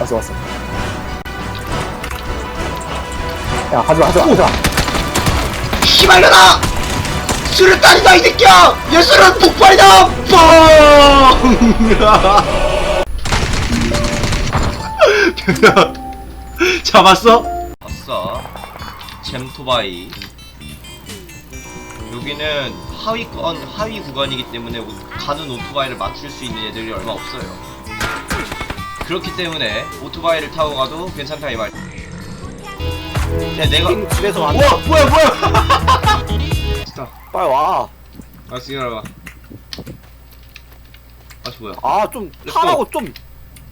왔어 왔어 야 하지마 하지마 하지마 씨발려나! 수류탄이다 이 새끼야! 예술은 폭발이다! 뻥! 잡았어? 아싸 잼토바이 여기는 하위권 하위 구간이기 때문에 오- 가는 오토바이를 맞출 수 있는 애들이 얼마 없어요 그렇기 때문에 오토바이를 타고 가도 괜찮다 이 말. 야 내가 핑 집에서 우와 왔다 뭐야 뭐야 빨리 와 아 기다려봐 아 뭐야 아, 좀 렛츠고. 타라고 좀.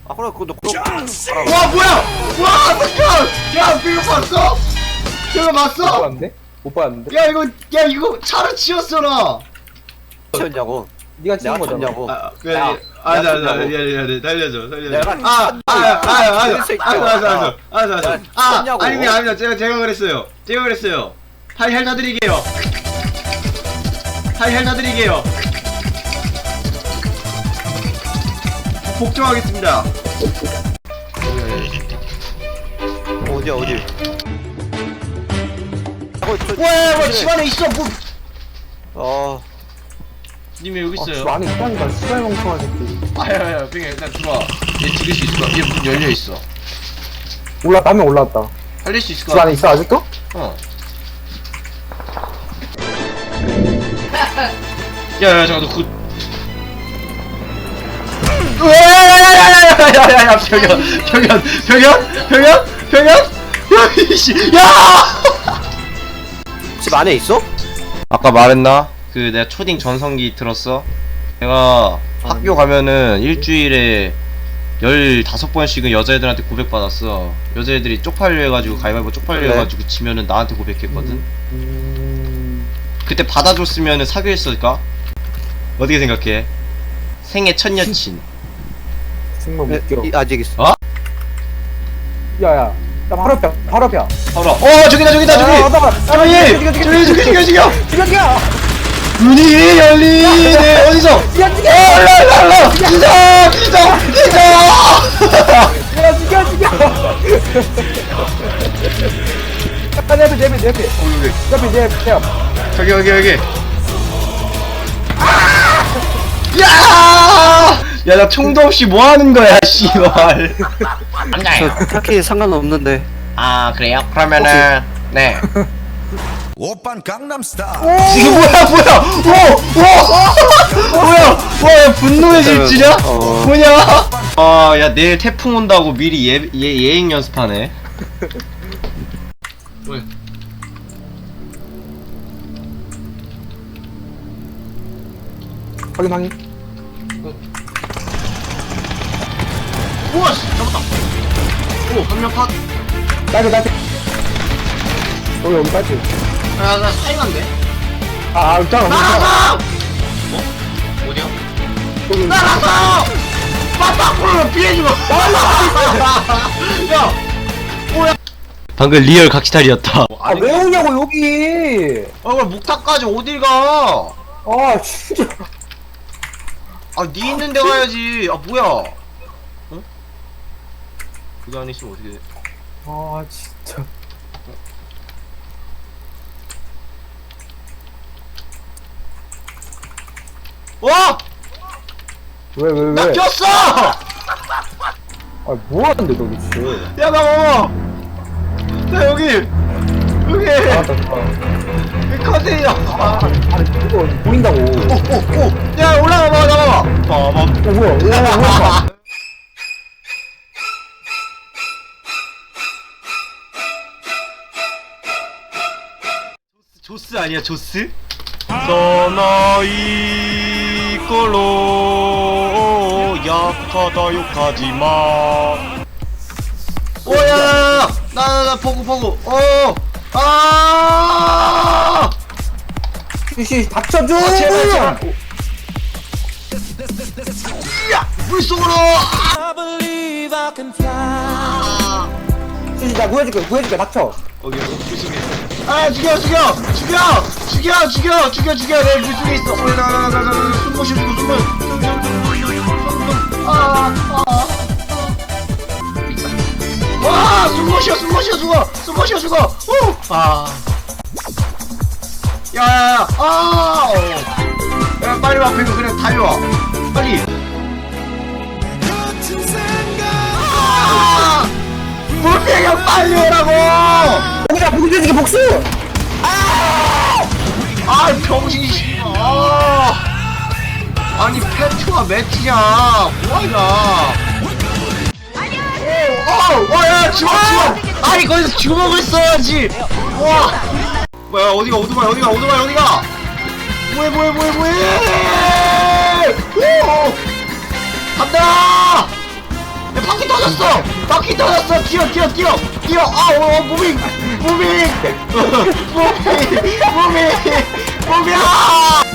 아, 그래, 그거 너 그거. 와 뭐야 와 잠깐 야 이거 봤어? 이거 못 봤어? 봤는데? 못 봤는데? 야 이거 야 이거 차를 치웠어라 쳤냐고. 네가 내가 찍은 거잖아. 쳤냐고. 아 야, 야, 아, 자, 자, 쳤냐고. 미안해, 미안해, 살려줘, 살려줘. 내가 아, 아, 아, 아, 아, 이 아, 새끼야. 알았어, 알았어, 알았어, 알았어, 내가 알았어. 아, 쳤냐고. 아닙니다, 아닙니다. 제가, 제가 그랬어요. 제가 그랬어요. 팔 헬다드리게요. 팔 헬다드리게요. 복종하겠습니다. 어디야, 어디? 어, 저, 와, 와, 집안에 있어, 뭐. 어, 님이 여기 아, 집 있어요. 안에 있다니까 시발 멍청한 새끼. 아야야, 빙해 일단 들어와. 얘 죽일 수 있을 거야. 얘문 열려 있어. 올라 남에 올라왔다. 살릴 수 있을 집 거야. 안에 있어 아직도? 어. 야야 잠깐 너 그. 야야야야야야야야야 병현 병현 병현 병현 병현 야이씨 야 집 안에 있어? 아까 말했나 그 내가 초딩 전성기 들었어 내가 학교 가면은 일주일에 15번씩은 여자애들한테 고백받았어 여자애들이 쪽팔려 해가지고 가위바위보 쪽팔려 그래? 해가지고 지면은 나한테 고백했거든 음. 그때 받아줬으면 사귀었을까? 어떻게 생각해? 생애 첫 여친. 정말 네, 웃겨. 이- 아직 있어. 어? 야야. 나 바로 앞이야. 바로 앞이야. 봐라. 어 저기다 저기다 저기. 야, 나가. 저기 죽여, 저기 죽여, 저기 죽여, 저기 죽여. 죽여! 문이 열리네. 어디서? 죽여 죽여! 어 일로. 기자 기자 기자. 야 죽여 죽여! 아, 내 앞에 내 앞에 내 앞에 어 여기 내 앞에 내 앞에 내 앞에. 저기 여기 여기. 야! 야, 나 총도 없이 뭐 하는 거야, 씨발. 저 딱히 상관없는데. 아, 그래요? 그러면은, 네. 오빤 강남스타일 이게 뭐야 뭐야 오! 오! 뭐야 와 야, 분노의 질주냐? 어. 뭐냐? 아야 내일 태풍 온다고 미리 예, 예, 예행 연습하네 왜? 확인 확인. 우와 씨 잡았다 오한명 팍! 나이스 나이스. 여기 여기 나이 스. 야나 사이간데? 아, 아. 있잖아. 나갔어! 어? 어디야? 나갔어! 빠빠꾸로 피해주고 야! 뭐야 방금 리얼 각시탈이었다 아, 왜 오냐고 여기. 아 그럼 목탁까지 어딜 가? 아, 진짜. 아, 니 있는 데 가야지. 아, 뭐야? 어? 그거 안에 있으면 어떻게 돼? 아, 진짜. 와! 왜, 왜, 나 왜? 꼈어! 아, 뭐 하는데, 너 도대체. 야, 나 먹어! 나 여기! 여기! 아, 나, 아, 이 컨테이너! 아, 아니, 이거 보인다고. 오, 오, 오! 야, 올라가 봐, 나가봐! 봐봐. 어, 뭐야, 오, 뭐야. 조스 아니야, 조스? 사나이 걸로 약하다 욕하지 마. 오야, 나, 나, 나, 보고, 보고, 어, 아! 씨, 닥쳐줘! 아, 제발, 제발. 야, 물속으로! 씨, 나 구해줄게, 구해줄게, 닥쳐. 물속에. 아, 죽여, 죽여! 죽여! 죽여, 죽여, 죽여, 죽여! 내 물속에 있어. 어, 나, 나, 나, 나, 나, 숨 모셔주고, 숨을. 아, 아. 숨마셔 숨마셔 죽어 숨마셔 죽어 오! 아 야야야 아 어. 야 빨리 와 배그 그냥 달려와 빨리 아 물배가 빨리 오라고 아니가 복수지 복수 아 병신이 씨. 아. 아니 패트와 매트냐. 뭐하냐. 어, 와야 주먹 주먹 아니 거기서 주먹을 써야지. 와. 뭐야 어디가 오토바이 어디가 오토바이 어디가? 뭐해 뭐해 뭐해 뭐해. 오. 간다. 야 바퀴 터졌어. 바퀴 터졌어. 뛰어 뛰어 뛰어. 뛰어. 아 어, 어, 무빙 무빙 무빙 무빙 무빙 아